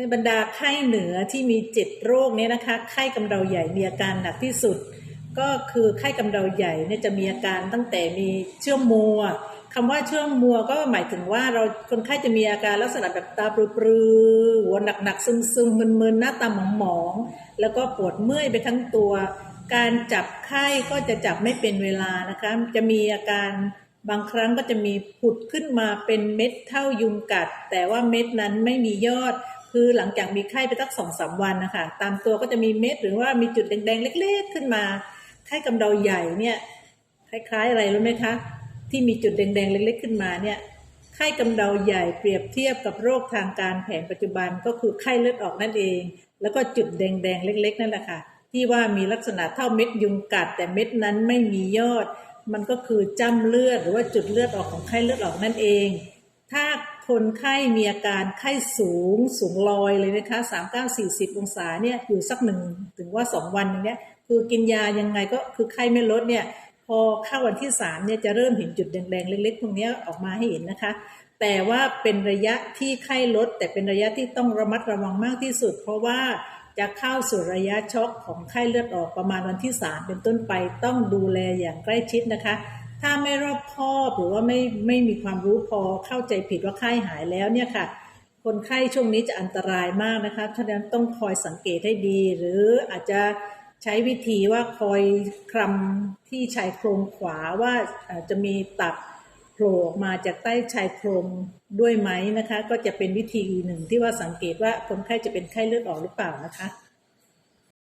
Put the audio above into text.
ในบรรดาไข้เหนือที่มีเจ็ดโรคเนี้นะคะ ไข้กำเดาใหญ่มีอาการหนักที่สุด ก็คือไข้กำเดาใหญ่เนี่ยจะมีอาการตั้งแต่มีเชื่อมมัวคำว่าเชื่อมมัวก็หมายถึงว่าเราคนไข้จะมีอาการลักษณะแบบตาปรือๆหัวหนักๆซึมๆมึนๆหน้าตาหมองๆแล้วก็ปวดเมื่อยไปทั้งตัว การจับไข้ก็จะจับไม่เป็นเวลานะคะ จะมีอาการบางครั้งก็จะมีผุดขึ้นมาเป็นเม็ดเท่ายุงกัด แต่ว่าเม็ดนั้นไม่มียอด คือหลังจากมีไข้ไปสักสองสามวันนะคะ ตามตัวก็จะมีเม็ดหรือว่ามีจุดแดงๆ เล็ก ๆ ขึ้นมา ไข้กำเดาใหญ่เนี่ย คล้ายๆอะไรรู้ไหมคะ ที่มีจุดแดงๆ เล็ก ๆ ขึ้นมาเนี่ย ไข้กำเดาใหญ่เปรียบเทียบกับโรคทางการแผนปัจจุบันก็คือไข้เลือดออกนั่นเอง แล้วก็จุดแดงๆ เล็ก ๆ นั่นแหละค่ะ ที่ว่ามีลักษณะเท่าเม็ดยุงกัด แต่เม็ดนั้นไม่มียอด มันก็คือจ้ำเลือดหรือว่าจุดเลือดออกของไข้เลือดออกนั่นเอง ถ้า คนไข้มีอาการไข้สูงสูงลอยเลยนะคะสามเก้าสี่สิบองศาเนี่ยอยู่สักหนึ่งถึงว่าสองวันอย่างเนี้ยคือกินยายังไงก็คือไข้ไม่ลดเนี่ยพอเข้าวันที่สามเนี่ยจะเริ่มเห็นจุดแดงๆเล็กๆตรงเนี้ยออกมาให้เห็นนะคะ แต่ว่าเป็นระยะที่ไข้ลด แต่เป็นระยะที่ต้องระมัดระวังมากที่สุด เพราะว่าจะเข้าสู่ระยะช็อกของไข้เลือดออกประมาณวันที่สามเป็นต้นไปต้องดูแลอย่างใกล้ชิดนะคะ ถ้าไม่รอบคอบหรือว่าไม่ไม่มีความรู้พอเข้าใจผิดว่าไข้หายแล้วเนี่ยค่ะ คนไข้ช่วงนี้จะอันตรายมากนะคะฉะนั้นต้องคอยสังเกตให้ดี หรืออาจจะใช้วิธีว่าคอยคลำที่ชายโครงขวาว่าจจะมีตับโผล่ออกมาจากใต้ชายโครงด้วยไหมนะคะ ก็จะเป็นวิธีหนึ่งที่ว่าสังเกตว่าคนไข้จะเป็นไข้เลือดออกหรือเปล่านะคะ